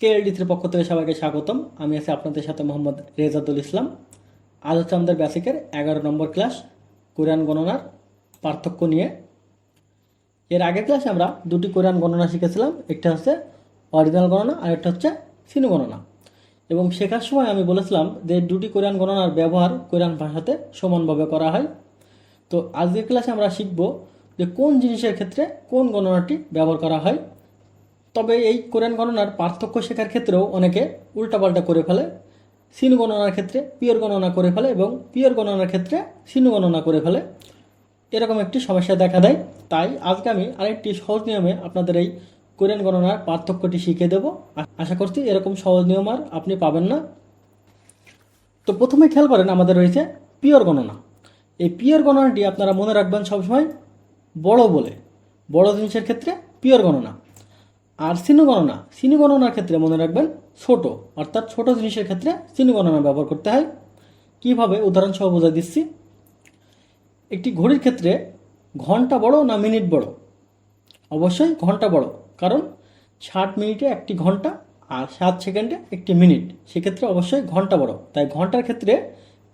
কেএলডি থ্রির পক্ষ থেকে সবাইকে স্বাগতম। আমি আছি আপনাদের সাথে মোহাম্মদ রেজাদুল ইসলাম। আজ হচ্ছে আমাদের বেসিকের এগারো নম্বর ক্লাস কোরআন গণনার পার্থক্য নিয়ে। এর আগের ক্লাসে আমরা দুটি কোরআন গণনা শিখেছিলাম, একটা হচ্ছে অরিজিনাল গণনা আর একটা হচ্ছে সিনু গণনা। এবং শেখার সময় আমি বলেছিলাম যে দুটি কোরআন গণনার ব্যবহার কোরআন ভাষাতে সমানভাবে করা হয়। তো আজকের ক্লাসে আমরা শিখব যে কোন জিনিসের ক্ষেত্রে কোন গণনাটি ব্যবহার করা হয়। তবে এই কোরআন গণনার পার্থক্য শেখার ক্ষেত্রেও অনেকে উল্টাপাল্টা করে ফেলে। সিনু গণনার ক্ষেত্রে পিওর গণনা করে ফেলে এবং পিওর গণনার ক্ষেত্রে সিনু গণনা করে ফেলে। এরকম একটি সমস্যা দেখা দেয়। তাই আজকে আমি আরেকটি সহজ নিয়মে আপনাদের এই কোরআন গণনার পার্থক্যটি শিখিয়ে দেব। আশা করছি এরকম সহজ নিয়ম আর আপনি পাবেন না। তো প্রথমে খেয়াল করেন আমাদের রয়েছে পিওর গণনা। এই পিওর গণনাটি আপনারা মনে রাখবেন সবসময় বড় বলে। বড় জিনিসের ক্ষেত্রে পিওর গণনা। আর সিনু গণনা সিনু গণনার ক্ষেত্রে মনে রাখবেন ছোট, অর্থাৎ ছোট জিনিসের ক্ষেত্রে সিনু গণনা ব্যবহার করতে হয়। কীভাবে? উদাহরণসহ বোঝা দিচ্ছি। একটি ঘড়ির ক্ষেত্রে ঘণ্টা বড় না মিনিট বড়? অবশ্যই ঘণ্টা বড়, কারণ ষাট মিনিটে একটি ঘণ্টা আর সাত সেকেন্ডে একটি মিনিট। সেক্ষেত্রে অবশ্যই ঘণ্টা বড়। তাই ঘণ্টার ক্ষেত্রে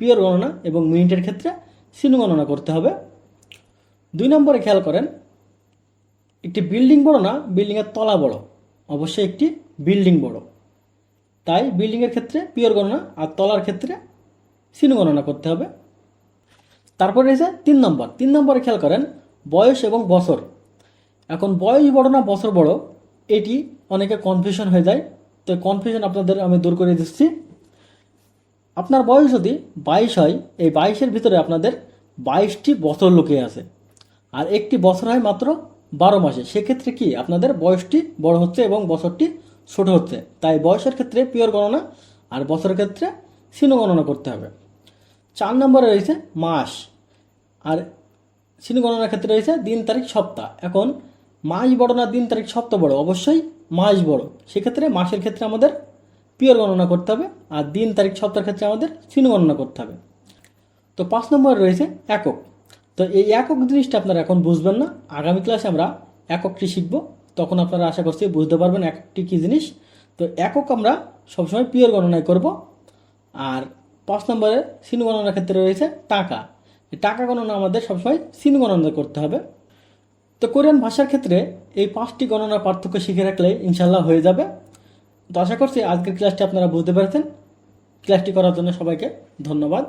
পিওর গণনা এবং মিনিটের ক্ষেত্রে সিনু গণনা করতে হবে। দুই নম্বরে খেয়াল করেন একটি বিল্ডিং বড় না বিল্ডিংয়ের তলা বড়। অবশ্যই একটি বিল্ডিং বড়। তাই বিল্ডিংয়ের ক্ষেত্রে পিওর গণনা আর তলার ক্ষেত্রে সিনু গণনা করতে হবে। তারপরে রয়েছে তিন নম্বর। তিন নম্বরে খেয়াল করেন, বয়স এবং বছর। এখন বয়স বড় না বছর বড়, এটি অনেকে কনফিউশন হয়ে যায়। তো কনফিউশন আপনাদের আমি দূর করে দিচ্ছি। আপনার বয়স যদি বাইশ হয়, এই বাইশের ভিতরে আপনাদের বাইশটি বছর লুকিয়ে আছে। আর একটি বছর হয় মাত্র বারো মাসে। সেক্ষেত্রে কি আপনাদের বয়সটি বড় হচ্ছে এবং বছরটি ছোট হচ্ছে? তাই বয়সের ক্ষেত্রে পিওর গণনা আর বছরের ক্ষেত্রে সিনো গণনা করতে হবে। চার নম্বরে রয়েছে মাস আর সিনু গণনার ক্ষেত্রে রয়েছে দিন, তারিখ, সপ্তাহ। এখন মাস বড় না দিন, তারিখ, সপ্তাহ বড়? অবশ্যই মাস বড়। সেক্ষেত্রে মাসের ক্ষেত্রে আমাদের পিওর গণনা করতে হবে আর দিন, তারিখ, সপ্তাহের ক্ষেত্রে আমাদের সিনু গণনা করতে হবে। তো পাঁচ নম্বরে রয়েছে একক। তো এই একক জিনিসটা আপনারা এখন বুঝবেন না। আগামী ক্লাসে আমরা এককটি শিখব, তখন আপনারা আশা করছি বুঝতে পারবেন একটি কী জিনিস। তো একক আমরা সবসময় পিওর গণনায় করব। আর পাঁচ নম্বরে সিনু গণনার ক্ষেত্রে রয়েছে টাকা। টাকা গণনা আমাদের সবসময় সিনু গণনা করতে হবে। তো কোরিয়ান ভাষার ক্ষেত্রে এই পাঁচটি গণনার পার্থক্য শিখে রাখলে ইনশাল্লাহ হয়ে যাবে। তো আশা করছি আজকের ক্লাসটি আপনারা বুঝতে পেরেছেন। ক্লাসটি করার জন্য সবাইকে ধন্যবাদ।